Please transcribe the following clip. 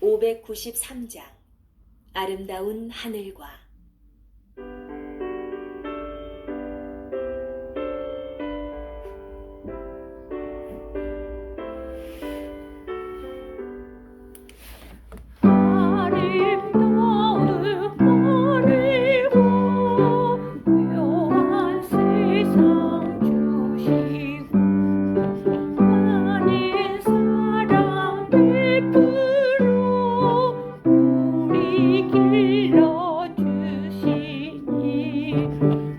593장. 아름다운 하늘과 Thank you.